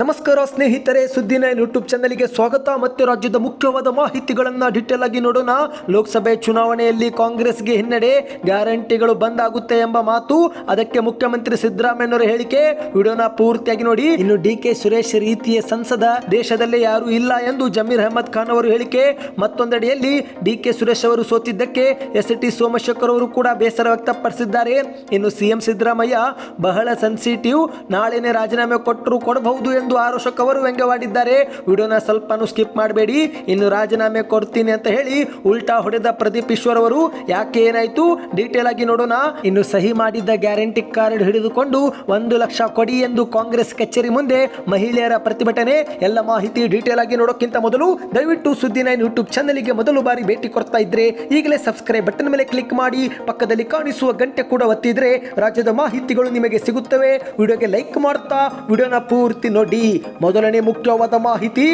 ನಮಸ್ಕಾರ ಸ್ನೇಹಿತರೆ ಸುದ್ದಿನ ಯೂಟ್ಯೂಬ್ ಚಾನಲ್ಗೆ ಸ್ವಾಗತ. ಮತ್ತು ರಾಜ್ಯದ ಮುಖ್ಯವಾದ ಮಾಹಿತಿಗಳನ್ನು ಡಿಟೇಲ್ ಆಗಿ ನೋಡೋಣ. ಲೋಕಸಭೆ ಚುನಾವಣೆಯಲ್ಲಿ ಕಾಂಗ್ರೆಸ್ಗೆ ಹಿನ್ನಡೆ ಗ್ಯಾರಂಟಿಗಳು ಬಂದ್ ಆಗುತ್ತೆ ಎಂಬ ಮಾತು. ಅದಕ್ಕೆ ಮುಖ್ಯಮಂತ್ರಿ ಸಿದ್ದರಾಮಯ್ಯನವರ ಹೇಳಿಕೆ. ವಿಡಿಯೋನ ಪೂರ್ತಿಯಾಗಿ ನೋಡಿ. ಇನ್ನು ಡಿ ಕೆ ಸುರೇಶ್ ರೀತಿಯ ಸಂಸದ ದೇಶದಲ್ಲೇ ಯಾರು ಇಲ್ಲ ಎಂದು ಜಮೀರ್ ಅಹಮದ್ ಖಾನ್ ಅವರು ಹೇಳಿಕೆ. ಮತ್ತೊಂದೆಡೆಯಲ್ಲಿ ಡಿ ಕೆ ಸುರೇಶ್ ಅವರು ಸೋತಿದ್ದಕ್ಕೆ ಎಸ್ ಟಿ ಸೋಮಶೇಖರ್ ಅವರು ಕೂಡ ಬೇಸರ ವ್ಯಕ್ತಪಡಿಸಿದ್ದಾರೆ. ಇನ್ನು ಸಿಎಂ ಸಿದ್ದರಾಮಯ್ಯ ಬಹಳ ಸೆನ್ಸಿಟಿವ್ ನಾಳೆನೇ ರಾಜೀನಾಮೆ ಕೊಟ್ಟರು ಕೊಡಬಹುದು ಎಂದು ಆರೋಷಕ್ ಅವರು ವ್ಯಂಗ್ಯವಾಡಿದ್ದಾರೆ. ವಿಡಿಯೋನ ಸ್ವಲ್ಪನೂ ಸ್ಕಿಪ್ ಮಾಡಬೇಡಿ. ಇನ್ನು ರಾಜೀನಾಮೆ ಕೊಡ್ತೀನಿ ಅಂತ ಹೇಳಿ ಉಲ್ಟಾ ಹೊಡೆದ ಪ್ರದೀಪ್ ಈಶ್ವರ್ ಅವರು. ಯಾಕೆ ಏನಾಯ್ತು? ಡೀಟೇಲ್ ಆಗಿ ನೋಡೋಣ. ಇನ್ನು ಸಹಿ ಮಾಡಿದ್ದ ಗ್ಯಾರಂಟಿ ಕಾರ್ಡ್ ಹಿಡಿದುಕೊಂಡು ಒಂದು ಲಕ್ಷ ಕೊಡಿ ಎಂದು ಕಾಂಗ್ರೆಸ್ ಕಚೇರಿ ಮುಂದೆ ಮಹಿಳೆಯರ ಪ್ರತಿಭಟನೆ. ಎಲ್ಲ ಮಾಹಿತಿ ಡೀಟೇಲ್ ಆಗಿ ನೋಡೋಕ್ಕಿಂತ ಮೊದಲು ದಯವಿಟ್ಟು ಸುದ್ದಿ ನೈನ್ ಯೂಟ್ಯೂಬ್ ಚಾನಲ್ಗೆ ಮೊದಲು ಬಾರಿ ಭೇಟಿ ಕೊಡ್ತಾ ಇದ್ರೆ ಈಗಲೇ ಸಬ್ಸ್ಕ್ರೈಬ್ ಬಟನ್ ಮೇಲೆ ಕ್ಲಿಕ್ ಮಾಡಿ. ಪಕ್ಕದಲ್ಲಿ ಕಾಣಿಸುವ ಗಂಟೆ ಕೂಡ ಒತ್ತಿದ್ರೆ ರಾಜ್ಯದ ಮಾಹಿತಿಗಳು ನಿಮಗೆ ಸಿಗುತ್ತವೆ. ವಿಡಿಯೋಗೆ ಲೈಕ್ ಮಾಡ್ತಾ, ವಿಡಿಯೋನ ಪೂರ್ತಿ ನೋಡಿ. ಮೊದಲನೇ ಮುಖ್ಯವಾದ ಮಾಹಿತಿ.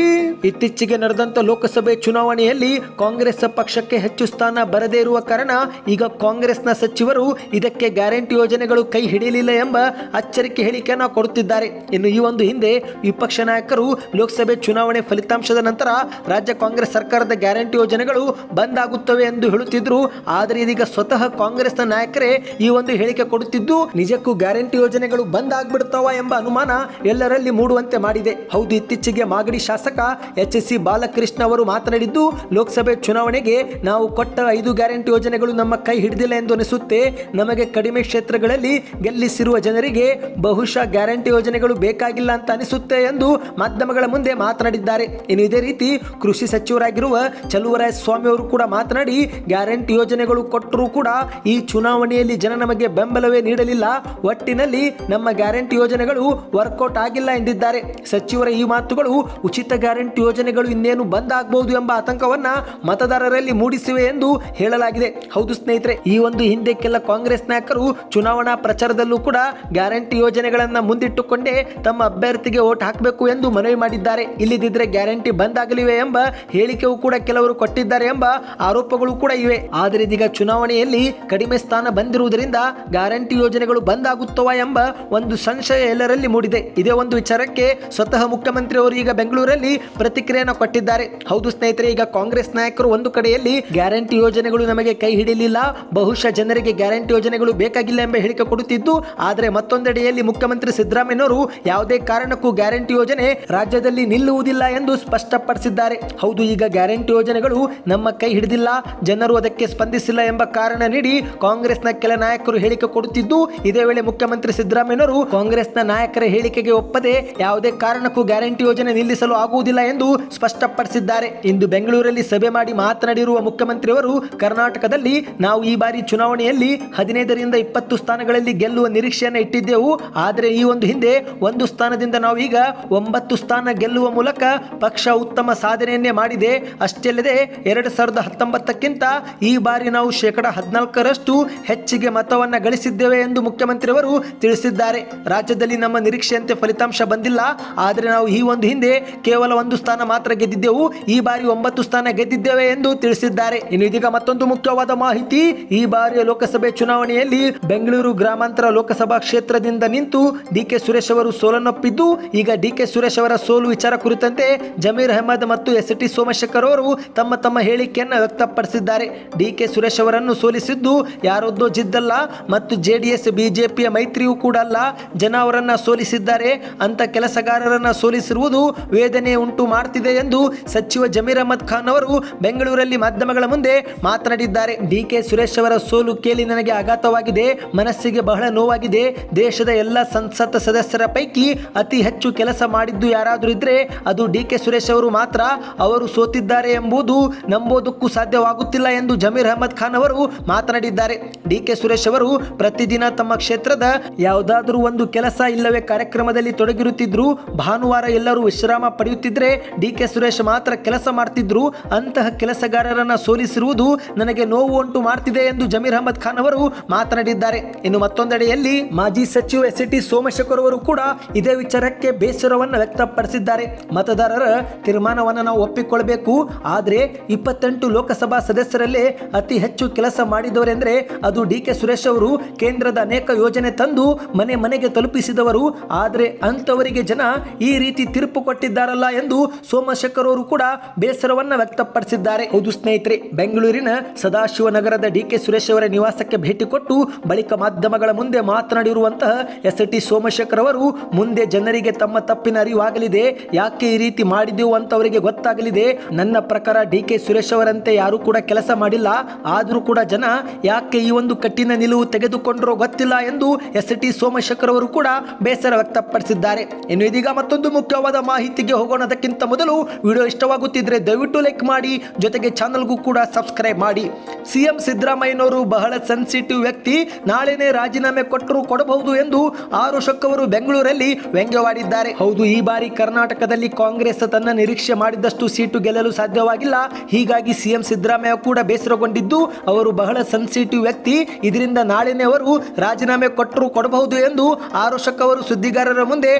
ಇತ್ತೀಚೆಗೆ ನಡೆದಂತ ಲೋಕಸಭೆ ಚುನಾವಣೆಯಲ್ಲಿ ಕಾಂಗ್ರೆಸ್ ಪಕ್ಷಕ್ಕೆ ಹೆಚ್ಚು ಸ್ಥಾನ ಬರದೇ ಇರುವ ಕಾರಣ ಈಗ ಕಾಂಗ್ರೆಸ್ನ ಸಚಿವರು ಇದಕ್ಕೆ ಗ್ಯಾರಂಟಿ ಯೋಜನೆಗಳು ಕೈ ಹಿಡಿಯಲಿಲ್ಲ ಎಂಬ ಅಚ್ಚರಿಕೆ ಹೇಳಿಕೆಯನ್ನು ಕೊಡುತ್ತಿದ್ದಾರೆ. ಇನ್ನು ಈ ಒಂದು ಹಿಂದೆ ವಿಪಕ್ಷ ನಾಯಕರು ಲೋಕಸಭೆ ಚುನಾವಣೆ ಫಲಿತಾಂಶದ ನಂತರ ರಾಜ್ಯ ಕಾಂಗ್ರೆಸ್ ಸರ್ಕಾರದ ಗ್ಯಾರಂಟಿ ಯೋಜನೆಗಳು ಬಂದ್ ಆಗುತ್ತವೆ ಎಂದು ಹೇಳುತ್ತಿದ್ರು. ಆದರೆ ಇದೀಗ ಸ್ವತಃ ಕಾಂಗ್ರೆಸ್ನ ನಾಯಕರೇ ಈ ಒಂದು ಹೇಳಿಕೆ ಕೊಡುತ್ತಿದ್ದು, ನಿಜಕ್ಕೂ ಗ್ಯಾರಂಟಿ ಯೋಜನೆಗಳು ಬಂದ್ ಆಗ್ಬಿಡ್ತಾವ ಎಂಬ ಅನುಮಾನ ಎಲ್ಲರಲ್ಲಿ ಮೂಡುವಂತೆ ಮಾಡಿದೆ. ಹೌದು, ಇತ್ತೀಚೆಗೆ ಮಾಗಡಿ ಶಾಸಕ ಎಚ್ ಎಸ್ ಸಿ ಬಾಲಕೃಷ್ಣ ಅವರು ಮಾತನಾಡಿದ್ದು, ಲೋಕಸಭೆ ಚುನಾವಣೆಗೆ ನಾವು ಕೊಟ್ಟ ಐದು ಗ್ಯಾರಂಟಿ ಯೋಜನೆಗಳು ನಮ್ಮ ಕೈ ಹಿಡಿದಿಲ್ಲ ಎಂದು ಅನಿಸುತ್ತೆ. ನಮಗೆ ಕಡಿಮೆ ಕ್ಷೇತ್ರಗಳಲ್ಲಿ ಗೆಲ್ಲಿಸಿರುವ ಜನರಿಗೆ ಬಹುಶಃ ಗ್ಯಾರಂಟಿ ಯೋಜನೆಗಳು ಬೇಕಾಗಿಲ್ಲ ಅಂತ ಅನಿಸುತ್ತೆ ಎಂದು ಮಾಧ್ಯಮಗಳ ಮುಂದೆ ಮಾತನಾಡಿದ್ದಾರೆ. ಇನ್ನು ಇದೇ ರೀತಿ ಕೃಷಿ ಸಚಿವರಾಗಿರುವ ಚಲುವರಾಯ ಸ್ವಾಮಿ ಅವರು ಕೂಡ ಮಾತನಾಡಿ, ಗ್ಯಾರಂಟಿ ಯೋಜನೆಗಳು ಕೊಟ್ಟರೂ ಕೂಡ ಈ ಚುನಾವಣೆಯಲ್ಲಿ ಜನ ನಮಗೆ ಬೆಂಬಲವೇ ನೀಡಲಿಲ್ಲ. ಒಟ್ಟಿನಲ್ಲಿ ನಮ್ಮ ಗ್ಯಾರಂಟಿ ಯೋಜನೆಗಳು ವರ್ಕೌಟ್ ಆಗಿಲ್ಲ ಎಂದಿದ್ದಾರೆ. ಸಚಿವರ ಈ ಮಾತುಗಳು ಉಚಿತ ಗ್ಯಾರಂಟಿ ಯೋಜನೆಗಳು ಇನ್ನೇನು ಬಂದ್ ಆಗಬಹುದು ಎಂಬ ಆತಂಕವನ್ನ ಮತದಾರರಲ್ಲಿ ಮೂಡಿಸಿವೆ ಎಂದು ಹೇಳಲಾಗಿದೆ. ಹೌದು ಸ್ನೇಹಿತರೆ, ಈ ಒಂದು ಹಿಂದೆ ಕೆಲ ಕಾಂಗ್ರೆಸ್ ನಾಯಕರು ಚುನಾವಣಾ ಪ್ರಚಾರದಲ್ಲೂ ಕೂಡ ಗ್ಯಾರಂಟಿ ಯೋಜನೆಗಳನ್ನ ಮುಂದಿಟ್ಟುಕೊಂಡೇ ತಮ್ಮ ಅಭ್ಯರ್ಥಿಗೆ ಓಟ್ ಹಾಕಬೇಕು ಎಂದು ಮನವಿ ಮಾಡಿದ್ದಾರೆ. ಇಲ್ಲದಿದ್ರೆ ಗ್ಯಾರಂಟಿ ಬಂದ್ ಎಂಬ ಹೇಳಿಕೆಯೂ ಕೂಡ ಕೆಲವರು ಕೊಟ್ಟಿದ್ದಾರೆ ಎಂಬ ಆರೋಪಗಳು ಕೂಡ ಇವೆ. ಆದರೆ ಇದೀಗ ಚುನಾವಣೆಯಲ್ಲಿ ಕಡಿಮೆ ಸ್ಥಾನ ಬಂದಿರುವುದರಿಂದ ಗ್ಯಾರಂಟಿ ಯೋಜನೆಗಳು ಬಂದ್ ಎಂಬ ಒಂದು ಸಂಶಯ ಎಲ್ಲರಲ್ಲಿ ಮೂಡಿದೆ. ಇದೇ ಒಂದು ವಿಚಾರಕ್ಕೆ ಸ್ವತಃ ಮುಖ್ಯಮಂತ್ರಿ ಅವರು ಈಗ ಬೆಂಗಳೂರಲ್ಲಿ ಪ್ರತಿಕ್ರಿಯೆಯನ್ನು ಕೊಟ್ಟಿದ್ದಾರೆ. ಹೌದು ಸ್ನೇಹಿತರೆ, ಈಗ ಕಾಂಗ್ರೆಸ್ ನಾಯಕರು ಒಂದು ಕಡೆಯಲ್ಲಿ ಗ್ಯಾರಂಟಿ ಯೋಜನೆಗಳು ನಮಗೆ ಕೈ ಹಿಡಿಯಲಿಲ್ಲ ಬಹುಶಃ ಜನರಿಗೆ ಗ್ಯಾರಂಟಿ ಯೋಜನೆಗಳು ಬೇಕಾಗಿಲ್ಲ ಎಂಬ ಹೇಳಿಕೆ ಕೊಡುತ್ತಿದ್ದು, ಆದರೆ ಮತ್ತೊಂದೆಡೆಯಲ್ಲಿ ಮುಖ್ಯಮಂತ್ರಿ ಸಿದ್ದರಾಮಯ್ಯನವರು ಯಾವುದೇ ಕಾರಣಕ್ಕೂ ಗ್ಯಾರಂಟಿ ಯೋಜನೆ ರಾಜ್ಯದಲ್ಲಿ ನಿಲ್ಲುವುದಿಲ್ಲ ಎಂದು ಸ್ಪಷ್ಟಪಡಿಸಿದ್ದಾರೆ. ಹೌದು, ಈಗ ಗ್ಯಾರಂಟಿ ಯೋಜನೆಗಳು ನಮ್ಮ ಕೈ ಹಿಡಿದಿಲ್ಲ, ಜನರು ಅದಕ್ಕೆ ಸ್ಪಂದಿಸಿಲ್ಲ ಎಂಬ ಕಾರಣ ನೀಡಿ ಕಾಂಗ್ರೆಸ್ನ ಕೆಲ ನಾಯಕರು ಹೇಳಿಕೆ ಕೊಡುತ್ತಿದ್ದು, ಇದೇ ವೇಳೆ ಮುಖ್ಯಮಂತ್ರಿ ಸಿದ್ದರಾಮಯ್ಯನವರು ಕಾಂಗ್ರೆಸ್ನ ನಾಯಕರ ಹೇಳಿಕೆಗೆ ಒಪ್ಪದೆ ಯಾವುದೇ ಕಾರಣಕ್ಕೂ ಗ್ಯಾರಂಟಿ ಯೋಜನೆ ನಿಲ್ಲಿಸಲು ಆಗುವುದಿಲ್ಲ ಎಂದು ಸ್ಪಷ್ಟಪಡಿಸಿದ್ದಾರೆ. ಇಂದು ಬೆಂಗಳೂರಲ್ಲಿ ಸಭೆ ಮಾಡಿ ಮಾತನಾಡಿರುವ ಮುಖ್ಯಮಂತ್ರಿಯವರು, ಕರ್ನಾಟಕದಲ್ಲಿ ನಾವು ಈ ಬಾರಿ ಚುನಾವಣೆಯಲ್ಲಿ ಹದಿನೈದರಿಂದ ಇಪ್ಪತ್ತು ಸ್ಥಾನಗಳಲ್ಲಿ ಗೆಲ್ಲುವ ನಿರೀಕ್ಷೆಯನ್ನು ಇಟ್ಟಿದ್ದೆವು. ಆದರೆ ಈ ಒಂದು ಹಿಂದೆ ಒಂದು ಸ್ಥಾನದಿಂದ ನಾವು ಈಗ ಒಂಬತ್ತು ಸ್ಥಾನ ಗೆಲ್ಲುವ ಮೂಲಕ ಪಕ್ಷ ಉತ್ತಮ ಸಾಧನೆಯನ್ನೇ ಮಾಡಿದೆ. ಅಷ್ಟೇ ಅಲ್ಲದೆ ಎರಡು ಸಾವಿರದ ಹತ್ತೊಂಬತ್ತಕ್ಕಿಂತ ಈ ಬಾರಿ ನಾವು ಶೇಕಡ ಹದಿನಾಲ್ಕರಷ್ಟು ಹೆಚ್ಚಿಗೆ ಮತವನ್ನು ಗಳಿಸಿದ್ದೇವೆ ಎಂದು ಮುಖ್ಯಮಂತ್ರಿಯವರು ತಿಳಿಸಿದ್ದಾರೆ. ರಾಜ್ಯದಲ್ಲಿ ನಮ್ಮ ನಿರೀಕ್ಷೆಯಂತೆ ಫಲಿತಾಂಶ ಬಂದಿಲ್ಲ. ಆದರೆ ನಾವು ಈ ಒಂದು ಹಿಂದೆ ಕೇವಲ ಒಂದು ಸ್ಥಾನ ಮಾತ್ರ ಗೆದ್ದಿದ್ದೆವು. ಈ ಬಾರಿ ಒಂಬತ್ತು ಸ್ಥಾನ ಗೆದ್ದಿದ್ದೇವೆ ಎಂದು ತಿಳಿಸಿದ್ದಾರೆ. ಇನ್ನು ಇದೀಗ ಮತ್ತೊಂದು ಮುಖ್ಯವಾದ ಮಾಹಿತಿ. ಈ ಬಾರಿಯ ಲೋಕಸಭೆ ಚುನಾವಣೆಯಲ್ಲಿ ಬೆಂಗಳೂರು ಗ್ರಾಮಾಂತರ ಲೋಕಸಭಾ ಕ್ಷೇತ್ರದಿಂದ ನಿಂತು ಡಿ ಕೆ ಸುರೇಶ್ ಅವರು ಸೋಲನ್ನೊಪ್ಪಿದ್ದು, ಈಗ ಡಿ ಕೆ ಸುರೇಶ್ ಅವರ ಸೋಲು ವಿಚಾರ ಕುರಿತಂತೆ ಜಮೀರ್ ಅಹಮದ್ ಮತ್ತು ಎಸ್ ಟಿ ಸೋಮಶೇಖರ್ ಅವರು ತಮ್ಮ ತಮ್ಮ ಹೇಳಿಕೆಯನ್ನು ವ್ಯಕ್ತಪಡಿಸಿದ್ದಾರೆ. ಡಿ ಕೆ ಸುರೇಶ್ ಅವರನ್ನು ಸೋಲಿಸಿದ್ದು ಯಾರೊದ್ದೋ ಜಿದ್ದಲ್ಲ ಮತ್ತು ಜೆಡಿಎಸ್ ಬಿಜೆಪಿಯ ಮೈತ್ರಿಯೂ ಕೂಡ ಅಲ್ಲ. ಜನ ಅವರನ್ನ ಸೋಲಿಸಿದ್ದಾರೆ ಅಂತ ಕೆಲಸಗಾರರನ್ನ ಸೋಲಿಸಿರುವುದು ವೇದನೆ ಉಂಟು ಮಾಡ್ತಿದೆ ಎಂದು ಸಚಿವ ಜಮೀರ್ ಅಹಮದ್ ಖಾನ್ ಅವರು ಬೆಂಗಳೂರಲ್ಲಿ ಮಾಧ್ಯಮಗಳ ಮುಂದೆ ಮಾತನಾಡಿದ್ದಾರೆ. ಡಿ ಕೆ ಸುರೇಶ್ ಅವರ ಸೋಲು ಕೇಳಿ ನನಗೆ ಆಘಾತವಾಗಿದೆ. ಮನಸ್ಸಿಗೆ ಬಹಳ ನೋವಾಗಿದೆ. ದೇಶದ ಎಲ್ಲ ಸಂಸತ್ ಸದಸ್ಯರ ಪೈಕಿ ಅತಿ ಹೆಚ್ಚು ಕೆಲಸ ಮಾಡಿದ್ದು ಯಾರಾದರೂ ಇದ್ರೆ ಅದು ಡಿ ಕೆ ಸುರೇಶ್ ಅವರು ಮಾತ್ರ. ಅವರು ಸೋತಿದ್ದಾರೆ ಎಂಬುದು ನಂಬೋದಕ್ಕೂ ಸಾಧ್ಯವಾಗುತ್ತಿಲ್ಲ ಎಂದು ಜಮೀರ್ ಅಹಮದ್ ಖಾನ್ ಅವರು ಮಾತನಾಡಿದ್ದಾರೆ. ಡಿ ಕೆ ಸುರೇಶ್ ಅವರು ಪ್ರತಿದಿನ ತಮ್ಮ ಕ್ಷೇತ್ರದ ಯಾವುದಾದರೂ ಒಂದು ಕೆಲಸ ಇಲ್ಲವೇ ಕಾರ್ಯಕ್ರಮದಲ್ಲಿ ತೊಡಗಿರುತ್ತಿದ್ರು ಭಾನುವಾರ ಎಲ್ಲರೂ ವಿಶ್ರಾಮ ಪಡೆಯುತ್ತಿದ್ರೆ ಡಿ ಕೆ ಸುರೇಶ್ ಮಾತ್ರ ಕೆಲಸ ಮಾಡ್ತಿದ್ರು, ಅಂತಹ ಕೆಲಸಗಾರರನ್ನ ಸೋಲಿಸಿರುವುದು ನನಗೆ ನೋವು ಉಂಟು ಮಾಡ್ತಿದೆ ಎಂದು ಜಮೀರ್ ಅಹಮದ್ ಖಾನ್ ಅವರು ಮಾತನಾಡಿದ್ದಾರೆ. ಇನ್ನು ಮತ್ತೊಂದೆಡೆಯಲ್ಲಿ ಮಾಜಿ ಸಚಿವ ಎಸ್ ಟಿ ಸೋಮಶೇಖರ್ ಅವರು ಕೂಡ ಇದೇ ವಿಚಾರಕ್ಕೆ ಬೇಸರವನ್ನು ವ್ಯಕ್ತಪಡಿಸಿದ್ದಾರೆ. ಮತದಾರರ ತೀರ್ಮಾನವನ್ನು ನಾವು ಒಪ್ಪಿಕೊಳ್ಬೇಕು, ಆದರೆ ಇಪ್ಪತ್ತೆಂಟು ಲೋಕಸಭಾ ಸದಸ್ಯರಲ್ಲೇ ಅತಿ ಹೆಚ್ಚು ಕೆಲಸ ಮಾಡಿದವರೆಂದರೆ ಅದು ಡಿ ಕೆ ಸುರೇಶ್ ಅವರು ಕೇಂದ್ರದ ಅನೇಕ ಯೋಜನೆ ತಂದು ಮನೆ ಮನೆಗೆ ತಲುಪಿಸಿದವರು, ಆದರೆ ಅಂಥವರಿಗೆ ಜನ ಈ ರೀತಿ ತೀರ್ಪು ಕೊಟ್ಟಿದ್ದಾರಲ್ಲ ಎಂದು ಸೋಮಶೇಖರ್ ಅವರು ಕೂಡ ಬೇಸರವನ್ನ ವ್ಯಕ್ತಪಡಿಸಿದ್ದಾರೆ. ಹೌದು ಸ್ನೇಹಿತರೆ, ಬೆಂಗಳೂರಿನ ಸದಾಶಿವನಗರದ ಡಿ ಕೆ ಸುರೇಶ್ ಅವರ ನಿವಾಸಕ್ಕೆ ಭೇಟಿ ಕೊಟ್ಟು ಬಳಿಕ ಮಾಧ್ಯಮಗಳ ಮುಂದೆ ಮಾತನಾಡಿರುವಂತಹ ಎಸ್ ಟಿ ಸೋಮಶೇಖರ್ ಅವರು ಮುಂದೆ ಜನರಿಗೆ ತಮ್ಮ ತಪ್ಪಿನ ಅರಿವಾಗಲಿದೆ, ಯಾಕೆ ಈ ರೀತಿ ಮಾಡಿದೆವು ಅಂತ ಅವರಿಗೆ ಗೊತ್ತಾಗಲಿದೆ. ನನ್ನ ಪ್ರಕಾರ ಡಿ ಕೆ ಸುರೇಶ್ ಅವರಂತೆ ಯಾರು ಕೂಡ ಕೆಲಸ ಮಾಡಿಲ್ಲ. ಆದರೂ ಕೂಡ ಜನ ಯಾಕೆ ಈ ಒಂದು ಕಠಿಣ ನಿಲುವು ತೆಗೆದುಕೊಂಡರೋ ಗೊತ್ತಿಲ್ಲ ಎಂದು ಎಸ್ ಟಿ ಸೋಮಶೇಖರ್ ಅವರು ಕೂಡ ಬೇಸರ ವ್ಯಕ್ತಪಡಿಸಿದ್ದಾರೆ. ಇನ್ನು ಇದೀಗ ಮತ್ತೊಂದು ಮುಖ್ಯವಾದ ಮಾಹಿತಿಗೆ ಹೋಗೋಣ. ಅದಕ್ಕಿಂತ ಮೊದಲು ವಿಡಿಯೋ ಇಷ್ಟವಾಗುತ್ತಿದ್ರೆ ದಯವಿಟ್ಟು ಲೈಕ್ ಮಾಡಿ, ಜೊತೆಗೆ ಚಾನಲ್ಗೂ ಕೂಡ ಸಬ್ಸ್ಕ್ರೈಬ್ ಮಾಡಿ. ಸಿಎಂ ಸಿದ್ದರಾಮಯ್ಯನವರು ಬಹಳ ಸೆನ್ಸಿಟಿವ್ ವ್ಯಕ್ತಿ. ನಾಳೆನೇ ರಾಜೀನಾಮೆ ಕೊಟ್ಟರು ಕೊಡಬಹುದು ಎಂದು ಆರು ಅವರು ಬೆಂಗಳೂರಲ್ಲಿ ವ್ಯಂಗ್ಯವಾಡಿದ್ದಾರೆ. ಹೌದು, ಈ ಬಾರಿ ಕರ್ನಾಟಕದಲ್ಲಿ ಕಾಂಗ್ರೆಸ್ ತನ್ನ ನಿರೀಕ್ಷೆ ಮಾಡಿದಷ್ಟು ಸೀಟು ಗೆಲ್ಲಲು ಸಾಧ್ಯವಾಗಿಲ್ಲ. ಹೀಗಾಗಿ ಸಿಎಂ ಸಿದ್ದರಾಮಯ್ಯ ಕೂಡ ಬೇಸರಗೊಂಡಿದ್ದು, ಅವರು ಬಹಳ ಸೆನ್ಸಿಟಿವ್ ವ್ಯಕ್ತಿ. ಇದರಿಂದ ನಾಳೆನೇ ಅವರು ರಾಜೀನಾಮೆ ಕೊಟ್ಟರು ಕೊಡಬಹುದು ಎಂದು ಆರು ಅವರು ಸುದ್ದಿಗಾರರ ಮುಂದೆ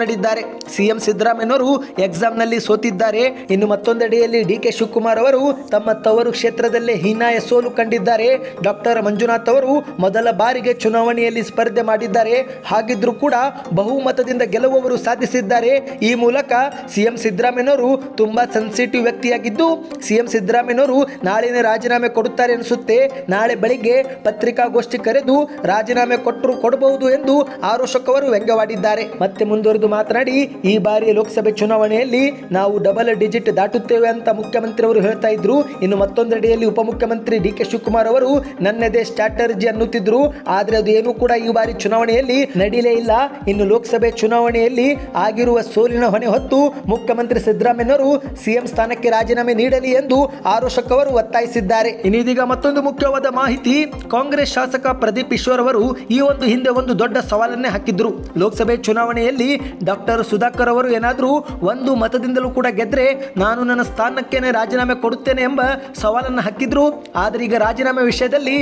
ಮಾತನಾಡಿದ್ದಾರೆ. ಸಿಎಂ ಸಿದ್ದರಾಮಯ್ಯನವರು ಎಕ್ಸಾಮ್ನಲ್ಲಿ ಸೋತಿದ್ದಾರೆ. ಇನ್ನು ಮತ್ತೊಂದೆಡೆಯಲ್ಲಿ ಡಿ ಕೆ ಶಿವಕುಮಾರ್ ಅವರು ತಮ್ಮ ತವರು ಕ್ಷೇತ್ರದಲ್ಲೇ ಹೀನಾಯ ಸೋಲು ಕಂಡಿದ್ದಾರೆ. ಡಾಕ್ಟರ್ ಮಂಜುನಾಥ್ ಅವರು ಮೊದಲ ಬಾರಿಗೆ ಚುನಾವಣೆಯಲ್ಲಿ ಸ್ಪರ್ಧೆ ಮಾಡಿದ್ದಾರೆ. ಹಾಗಿದ್ರೂ ಕೂಡ ಬಹುಮತದಿಂದ ಗೆಲುವವರು ಸಾಧಿಸಿದ್ದಾರೆ. ಈ ಮೂಲಕ ಸಿಎಂ ಸಿದ್ದರಾಮಯ್ಯನವರು ತುಂಬಾ ಸೆನ್ಸಿಟಿವ್ ವ್ಯಕ್ತಿಯಾಗಿದ್ದು, ಸಿಎಂ ಸಿದ್ದರಾಮಯ್ಯನವರು ನಾಳೆನೇ ರಾಜೀನಾಮೆ ಕೊಡುತ್ತಾರೆ ಅನಿಸುತ್ತೆ. ನಾಳೆ ಬೆಳಿಗ್ಗೆ ಪತ್ರಿಕಾಗೋಷ್ಠಿ ಕರೆದು ರಾಜೀನಾಮೆ ಕೊಟ್ಟರು ಕೊಡಬಹುದು ಎಂದು ಆರೋಶಕ್ ಅವರು ವ್ಯಂಗ್ಯವಾಡಿದ್ದಾರೆ. ಮತ್ತೆ ಮುಂದುವರೆದು ಮಾತನಾಡಿ, ಈ ಬಾರಿ ಲೋಕಸಭೆ ಚುನಾವಣೆಯಲ್ಲಿ ನಾವು ಡಬಲ್ ಡಿಜಿಟ್ ದಾಟುತ್ತೇವೆ ಅಂತ ಮುಖ್ಯಮಂತ್ರಿ ಅವರು ಹೇಳ್ತಾ ಇದ್ರು. ಇನ್ನು ಮತ್ತೊಂದೆಡೆಯಲ್ಲಿ ಉಪಮುಖ್ಯಮಂತ್ರಿ ಡಿ ಕೆ ಶಿವಕುಮಾರ್ ಅವರು, ನನ್ನದೇ ಸ್ಟ್ರಾಟರ್ಜಿ ಅನ್ನುತ್ತಿದ್ರು. ಆದರೆ ಅದು ಏನು ಕೂಡ ಈ ಬಾರಿ ಚುನಾವಣೆಯಲ್ಲಿ ನಡೀಲೇ ಇಲ್ಲ. ಇನ್ನು ಲೋಕಸಭೆ ಚುನಾವಣೆಯಲ್ಲಿ ಆಗಿರುವ ಸೋಲಿನ ಹೊಣೆ ಹೊತ್ತು ಮುಖ್ಯಮಂತ್ರಿ ಸಿದ್ದರಾಮಯ್ಯವರು ಸಿಎಂ ಸ್ಥಾನಕ್ಕೆ ರಾಜೀನಾಮೆ ನೀಡಲಿ ಎಂದು ಆರೋಶಕ್ ಅವರು ಒತ್ತಾಯಿಸಿದ್ದಾರೆ. ಇನ್ನಿದೀಗ ಮತ್ತೊಂದು ಮುಖ್ಯವಾದ ಮಾಹಿತಿ, ಕಾಂಗ್ರೆಸ್ ಶಾಸಕ ಪ್ರದೀಪ್ ಈಶ್ವರ್ ಅವರು ಈ ಒಂದು ಹಿಂದೆ ಒಂದು ದೊಡ್ಡ ಸವಾಲನ್ನೇ ಹಾಕಿದ್ರು. ಲೋಕಸಭೆ ಚುನಾವಣೆಯಲ್ಲಿ ಡಾಕ್ಟರ್ ಸುಧಾಕರ್ ಅವರು ಏನಾದರೂ ಒಂದು ಮತದಿಂದಲೂ ಕೂಡ ಗೆದ್ದರೆ ನಾನು ನನ್ನ ಸ್ಥಾನಕ್ಕೇನೆ ರಾಜೀನಾಮೆ ಕೊಡುತ್ತೇನೆ ಎಂಬ ಸವಾಲನ್ನು ಹಾಕಿದ್ರು. ಆದರೆ ಈಗ ರಾಜೀನಾಮೆ ವಿಷಯದಲ್ಲಿ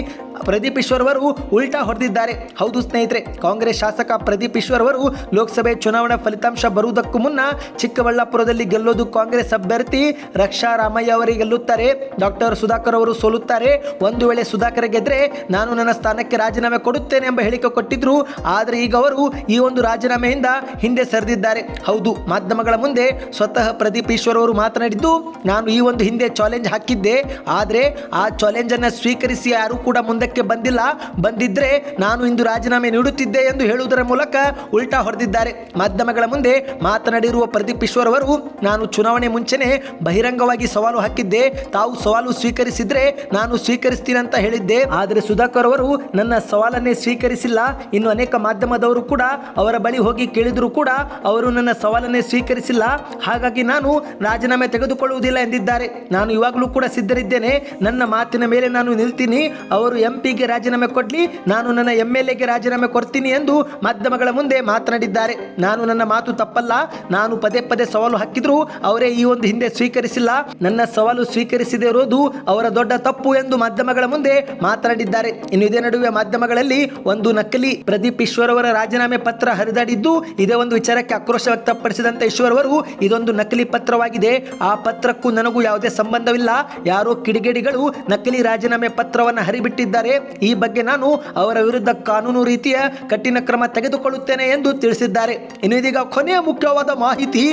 ಪ್ರದೀಪ್ ಈಶ್ವರ್ ಅವರು ಉಲ್ಟಾ ಹೊಡೆದಿದ್ದಾರೆ. ಹೌದು ಸ್ನೇಹಿತರೆ, ಕಾಂಗ್ರೆಸ್ ಶಾಸಕ ಪ್ರದೀಪ್ ಈಶ್ವರ್ ಅವರು ಲೋಕಸಭೆ ಚುನಾವಣಾ ಫಲಿತಾಂಶ ಬರುವುದಕ್ಕೂ ಮುನ್ನ ಚಿಕ್ಕಬಳ್ಳಾಪುರದಲ್ಲಿ ಗೆಲ್ಲೋದು ಕಾಂಗ್ರೆಸ್ ಅಭ್ಯರ್ಥಿ ರಕ್ಷಾ ರಾಮಯ್ಯ ಅವರಿಗೆ ಗೆಲ್ಲುತ್ತಾರೆ. ಡಾಕ್ಟರ್ ಸುಧಾಕರ್ ಅವರು ಸೋಲುತ್ತಾರೆ. ಒಂದು ವೇಳೆ ಸುಧಾಕರ್ ಗೆದ್ರೆ ನಾನು ನನ್ನ ಸ್ಥಾನಕ್ಕೆ ರಾಜೀನಾಮೆ ಕೊಡುತ್ತೇನೆ ಎಂಬ ಹೇಳಿಕೆ ಕೊಟ್ಟಿದ್ರು. ಆದರೆ ಈಗ ಅವರು ಈ ಒಂದು ರಾಜೀನಾಮೆಯಿಂದ ಹಿಂದೆ ಸರಿದಿದ್ದಾರೆ. ಹೌದು, ಮಾಧ್ಯಮಗಳ ಮುಂದೆ ಸ್ವತಃ ಪ್ರದೀಪ್ ಈಶ್ವರ್ ಅವರು ಮಾತನಾಡಿದ್ದು, ನಾನು ಈ ಒಂದು ಹಿಂದೆ ಚಾಲೆಂಜ್ ಹಾಕಿದ್ದೆ. ಆದರೆ ಆ ಚಾಲೆಂಜ್ ಅನ್ನು ಸ್ವೀಕರಿಸಿ ಯಾರು ಕೂಡ ಮುಂದಕ್ಕೆ ಬಂದಿಲ್ಲ. ಬಂದಿದ್ರೆ ನಾನು ಇಂದು ರಾಜೀನಾಮೆ ನೀಡುತ್ತಿದ್ದೆ ಎಂದು ಹೇಳುವುದರ ಮೂಲಕ ಉಲ್ಟಾ ಹೊಡೆದಿದ್ದಾರೆ. ಮಾಧ್ಯಮಗಳ ಮುಂದೆ ಮಾತನಾಡಿರುವ ಪ್ರದೀಪ್ ಈಶ್ವರ್ ಅವರು, ನಾನು ಚುನಾವಣೆ ಮುಂಚೆನೆ ಬಹಿರಂಗವಾಗಿ ಸವಾಲು ಹಾಕಿದ್ದೆ. ತಾವು ಸವಾಲು ಸ್ವೀಕರಿಸಿದ್ರೆ ನಾನು ಸ್ವೀಕರಿಸ್ತೀನಿ ಅಂತ ಹೇಳಿದ್ದೆ. ಆದರೆ ಸುಧಾಕರ್ ಅವರು ನನ್ನ ಸವಾಲನ್ನೇ ಸ್ವೀಕರಿಸಿಲ್ಲ. ಇನ್ನು ಅನೇಕ ಮಾಧ್ಯಮದವರು ಕೂಡ ಅವರ ಬಳಿ ಹೋಗಿ ಕೇಳಿದರೂ ಕೂಡ ಅವರು ನನ್ನ ಸವಾಲನ್ನೇ ಸ್ವೀಕರಿಸಿಲ್ಲ. ಹಾಗಾಗಿ ನಾನು ರಾಜೀನಾಮೆ ತೆಗೆದುಕೊಳ್ಳುವುದಿಲ್ಲ ಎಂದಿದ್ದಾರೆ. ನಾನು ಇವಾಗಲೂ ಕೂಡ ಸಿದ್ಧರಿದ್ದೇನೆ. ನನ್ನ ಮಾತಿನ ಮೇಲೆ ನಾನು ನಿಲ್ತೀನಿ. ಅವರು ಎಂ ಪಿಗೆ ರಾಜೀನಾಮೆ ಕೊಡ್ಲಿ, ನಾನು ನನ್ನ ಎಂ ಎಲ್ ಎಗೆ ರಾಜೀನಾಮೆ ಕೊಡ್ತೀನಿ ಎಂದು ಮಾಧ್ಯಮಗಳ ಮುಂದೆ ಮಾತನಾಡಿದ್ದಾರೆ. ನಾನು ನನ್ನ ಮಾತು ತಪ್ಪಲ್ಲ, ನಾನು ಪದೇ ಪದೇ ಸವಾಲು ಹಾಕಿದ್ರು, ಅವರೇ ಈ ಒಂದು ಹಿಂದೆ ಸ್ವೀಕರಿಸಿಲ್ಲ. ನನ್ನ ಸವಾಲು ಸ್ವೀಕರಿಸದೇ ಇರೋದು ಅವರ ದೊಡ್ಡ ತಪ್ಪು ಎಂದು ಮಾಧ್ಯಮಗಳ ಮುಂದೆ ಮಾತನಾಡಿದ್ದಾರೆ. ಇನ್ನು ಇದೇ ನಡುವೆ ಮಾಧ್ಯಮಗಳಲ್ಲಿ ಒಂದು ನಕಲಿ ಪ್ರದೀಪ್ ಈಶ್ವರ್ ಅವರ ರಾಜೀನಾಮೆ ಪತ್ರ ಹರಿದಾಡಿದ್ದು, ಇದೇ ಒಂದು ವಿಚಾರಕ್ಕೆ ಆಕ್ರೋಶ ವ್ಯಕ್ತಪಡಿಸಿದಂತ ಈಶ್ವರ್ ಅವರು ಇದೊಂದು ನಕಲಿ ಪತ್ರವಾಗಿದೆ. ಆ ಪತ್ರಕ್ಕೂ ನನಗೂ ಯಾವುದೇ ಸಂಬಂಧವಿಲ್ಲ. ಯಾರೋ ಕಿಡಿಗೇಡಿಗಳು ನಕಲಿ ರಾಜೀನಾಮೆ ಪತ್ರವನ್ನು ಹರಿಬಿಟ್ಟಿದ್ದಾರೆ ಈ ಬಗ್ಗೆ ನಾನು ಅವರ ವಿರುದ್ಧ ಕಾನೂನು ರೀತಿಯ ಕಠಿಣ ಕ್ರಮ ತೆಗೆದುಕೊಳ್ಳುತ್ತೇನೆ ಎಂದು ತಿಳಿಸಿದ್ದಾರೆ. ಇನ್ನು ಇದೀಗ ಕೊನೆಯ ಮುಖ್ಯವಾದ ಮಾಹಿತಿ,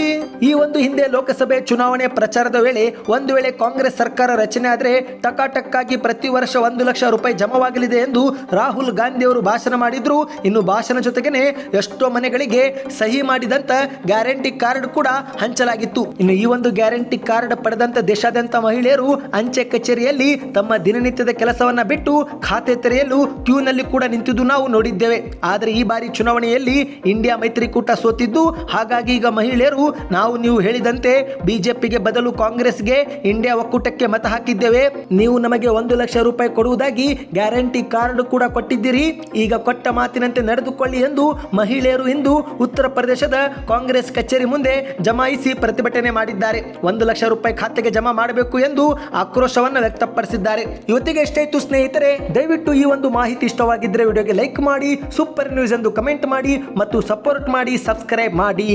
ಈ ಒಂದು ಹಿಂದೆ ಲೋಕಸಭೆ ಚುನಾವಣೆ ಪ್ರಚಾರದ ವೇಳೆ ಒಂದು ವೇಳೆ ಕಾಂಗ್ರೆಸ್ ಸರ್ಕಾರ ರಚನೆ ಆದರೆ ಟಕಾಟಕ್ಕಾಗಿ ಪ್ರತಿ ವರ್ಷ ಒಂದು ಲಕ್ಷ ರೂಪಾಯಿ ಜಮವಾಗಲಿದೆ ಎಂದು ರಾಹುಲ್ ಗಾಂಧಿ ಅವರು ಭಾಷಣ ಮಾಡಿದ್ರು. ಇನ್ನು ಭಾಷಣ ಜೊತೆಗೇನೆ ಎಷ್ಟೋ ಮನೆಗಳಿಗೆ ಸಹಿ ಮಾಡಿದಂತ ಗ್ಯಾರಂಟಿ ಕಾರ್ಡ್ ಕೂಡ ಹಂಚಲಾಗಿತ್ತು. ಇನ್ನು ಈ ಒಂದು ಗ್ಯಾರಂಟಿ ಕಾರ್ಡ್ ಪಡೆದಂತ ದೇಶಾದ್ಯಂತ ಮಹಿಳೆಯರು ಅಂಚೆ ಕಚೇರಿಯಲ್ಲಿ ತಮ್ಮ ದಿನನಿತ್ಯದ ಕೆಲಸವನ್ನ ಬಿಟ್ಟು ಖಾತೆ ತೆರೆಯಲು ಕ್ಯೂನಲ್ಲಿ ಕೂಡ ನಿಂತಿದ್ದು ನಾವು ನೋಡಿದ್ದೇವೆ. ಆದರೆ ಈ ಬಾರಿ ಚುನಾವಣೆಯಲ್ಲಿ ಇಂಡಿಯಾ ಮೈತ್ರಿಕೂಟ ಸೋತಿದ್ದು, ಹಾಗಾಗಿ ಈಗ ಮಹಿಳೆಯರು ನಾವು ನೀವು ಹೇಳಿದಂತೆ ಬಿಜೆಪಿಗೆ ಬದಲು ಕಾಂಗ್ರೆಸ್ಗೆ ಇಂಡಿಯಾ ಒಕ್ಕೂಟಕ್ಕೆ ಮತ ಹಾಕಿದ್ದೇವೆ. ನೀವು ನಮಗೆ ಒಂದು ಲಕ್ಷ ರೂಪಾಯಿ ಕೊಡುವುದಾಗಿ ಗ್ಯಾರಂಟಿ ಕಾರ್ಡ್ ಕೂಡ ಕೊಟ್ಟಿದ್ದೀರಿ. ಈಗ ಕೊಟ್ಟ ಮಾತಿನಂತೆ ನಡೆದುಕೊಳ್ಳಿ ಎಂದು ಮಹಿಳೆಯರು ಇಂದು ಉತ್ತರ ಪ್ರದೇಶದ ಕಾಂಗ್ರೆಸ್ ಕಚೇರಿ ಮುಂದೆ ಜಮಾಯಿಸಿ ಪ್ರತಿಭಟನೆ ಮಾಡಿದ್ದಾರೆ. ಒಂದು ಲಕ್ಷ ರೂಪಾಯಿ ಖಾತೆಗೆ ಜಮಾ ಮಾಡಬೇಕು ಎಂದು ಆಕ್ರೋಶವನ್ನು ವ್ಯಕ್ತಪಡಿಸಿದ್ದಾರೆ. ಇವತ್ತಿಗೆ ಎಷ್ಟಾಯ್ತು ಸ್ನೇಹಿತರೆ? ದಯವಿಟ್ಟು ಈ ಒಂದು ಮಾಹಿತಿ ಇಷ್ಟವಾಗಿದ್ದರೆ ವಿಡಿಯೋಗೆ ಲೈಕ್ ಮಾಡಿ, ಸೂಪರ್ ನ್ಯೂಸ್ ಎಂದು ಕಮೆಂಟ್ ಮಾಡಿ ಮತ್ತು ಸಪೋರ್ಟ್ ಮಾಡಿ, ಸಬ್ಸ್ಕ್ರೈಬ್ ಮಾಡಿ.